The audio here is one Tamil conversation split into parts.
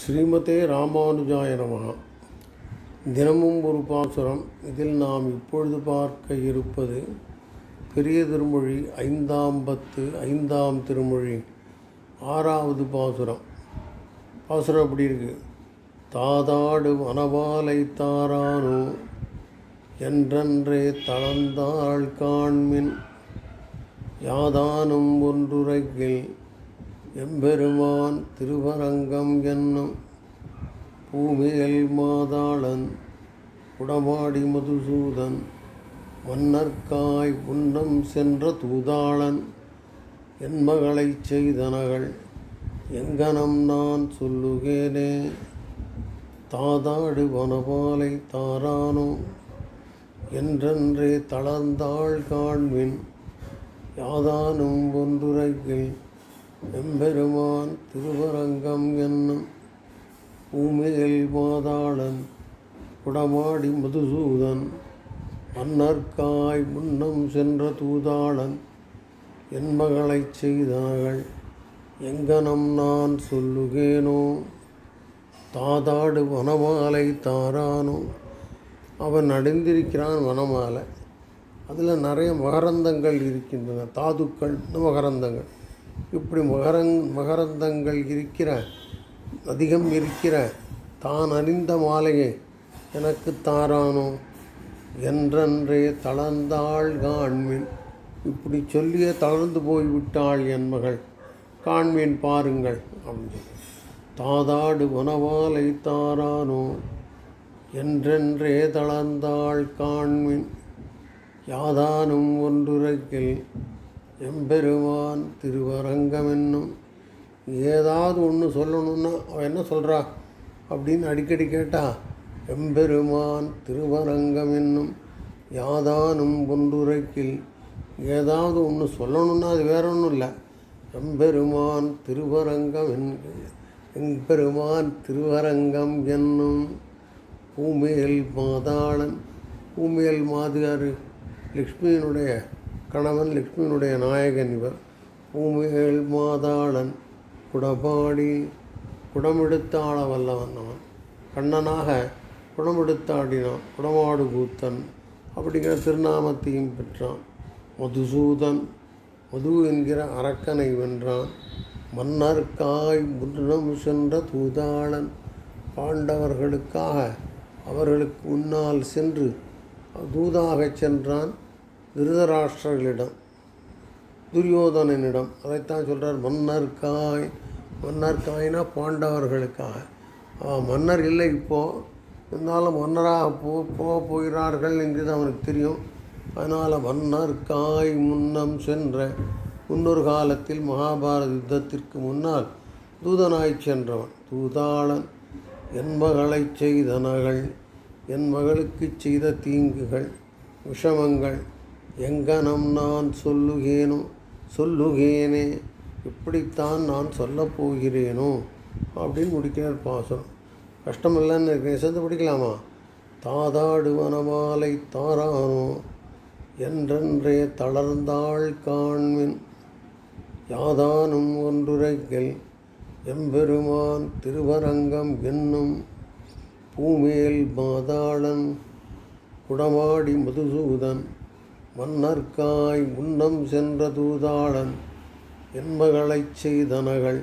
ஸ்ரீமதே ராமானுஜாய நமகா தினமும் ஒரு பாசுரம் இதில் நாம் இப்பொழுது பார்க்க இருப்பது பெரிய திருமொழி ஐந்தாம் பத்து ஐந்தாம் திருமொழி ஆறாவது பாசுரம். பாசுரம் அப்படி இருக்கு? தாதாடு வனவாலை தாரானோ என்றன்றே தளர்ந்தாள் காண்மின் யாதானும் ஒன்றுரைக்கில் எம்பெருமான் திருவரங்கம் என்னும் பூமியல் மாதாளன் குடமாடி மதுசூதன் மன்னர்க்காய் உன்னம் சென்ற தூதாளன் என் மகளைச் செய்தனகள் எங்கனம் நான் சொல்லுகேனே? தாதாடு வனபாலை தாரானோ? என்றென்றே தளர்ந்தாள் காண்மின் யாதானும் ஒன்றுரைக்கில் எம்பெருமான் திருவரங்கம் என்னும் பூமியில் மாதாளன் குடமாடி மதுசூதன் மன்னர்காய் முன்னம் சென்ற தூதாளன் என் மகளைச் செய்தார்கள். எங்கனம் நான் சொல்லுகேனோ? தாதாடு வனமாலை தாரானோ? அவன் அடைந்திருக்கிறான் வனமாலை. அதில் நிறைய மகரந்தங்கள் இருக்கின்றன. தாதுக்கள் மகரந்தங்கள். இப்படி மகரங் மகரந்தங்கள் இருக்கிற அதிகம் இருக்கிற தான் அறிந்த மாலையை எனக்கு தாரானோ? என்றென்றே தளர்ந்தாள் காண்மின். இப்படி சொல்லியே தளர்ந்து போய்விட்டாள் என் மகள். காண்மீன் பாருங்கள் அப்படின்னு தாதாடு உணவாலை தாரானோ? என்றென்றே தளர்ந்தாள் காண்மின். யாதானும் ஒன்றுரைக்கில் எம்பெருமான் திருவரங்கம் என்னும் ஏதாவது ஒன்று சொல்லணும்னா அவன் என்ன சொல்கிறா அப்படின்னு அடிக்கடி கேட்டா எம்பெருமான் திருவரங்கம் என்னும் யாதானும் ஒன்றுரைக்கில் ஏதாவது ஒன்று சொல்லணும்னா அது வேற ஒன்றும் இல்லை. எம்பெருமான் திருவரங்கம் என் எம்பெருமான் திருவரங்கம் என்னும் பூமியல் மாதாளன் பூமியல் மாதியாரு லக்ஷ்மியினுடைய கணவன் லக்ஷ்மியினுடைய நாயகன் இவர். பூமியல் மாதாளன் குடபாடி குடமெடுத்தாள வல்லவன் அவன். கண்ணனாக குடமெடுத்தாடினான் குடமாடு கூத்தன் அப்படிங்கிற திருநாமத்தையும் பெற்றான். மதுசூதன் மது என்கிற அரக்கனை வென்றான். மன்னர்க்காய் முன்னம் சென்ற தூதாளன். பாண்டவர்களுக்காக அவர்களுக்கு முன்னால் சென்று தூதாகச் சென்றான். திருதராஷ்டிரர்களிடம் துரியோதனனிடம் அதைத்தான் சொல்கிறார் மன்னர்காய் மன்னர்காய்னா பாண்டவர்களுக்காக. மன்னர் இல்லை இப்போது இருந்தாலும் மன்னராக போ போக போகிறார்கள் என்கிறது அவனுக்கு தெரியும். அதனால் மன்னர்காய் முன்னம் சென்ற முன்னொரு காலத்தில் மகாபாரத யுத்தத்திற்கு முன்னால் தூதனாய் சென்றவன் தூதாளன் என் மகளைச் செய்தனகள் என் மகளுக்கு செய்த தீங்குகள் விஷமங்கள் எங்கனம் நான் சொல்லுகேனோ சொல்லுகேனே இப்படித்தான் நான் சொல்லப் போகிறேனோ அப்படின்னு முடிக்கிறார் பாசுரம். கஷ்டமில்லைன்னு இருக்கேன் சேர்ந்து பிடிக்கலாமா? தாதாடுவனமாலை தாரானோ என்றென்றே தளர்ந்தாள் காண்மின் யாதானும் ஒன்றுரைகள் எம்பெருமான் திருவரங்கம் என்னும் பூமேல் மாதாளன் குடமாடி மதுசூதன் மன்னர்க்காய் முன்னம் சென்ற தூதாளன் என்மகளைச் செய்தனகள்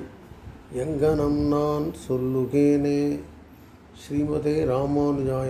எங்கனம் நான் சொல்லுகேனே. ஸ்ரீமதே ராமானுஜாய